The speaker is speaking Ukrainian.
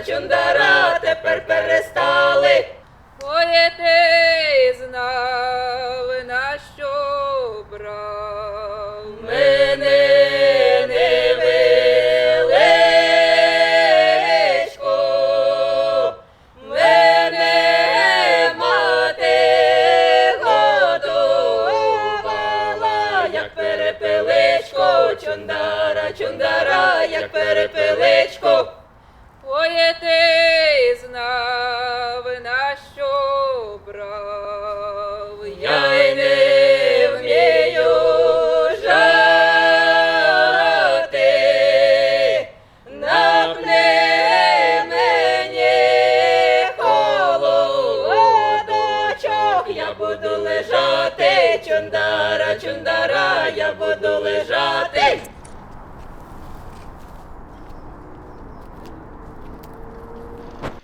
чундара тепер перестали. Поєти знали, на що брав. Не, не мене мати годувала, як перепеличко, чундара, чундара, як перепеличко. буду лежати, чундара, чундара, я буду лежати.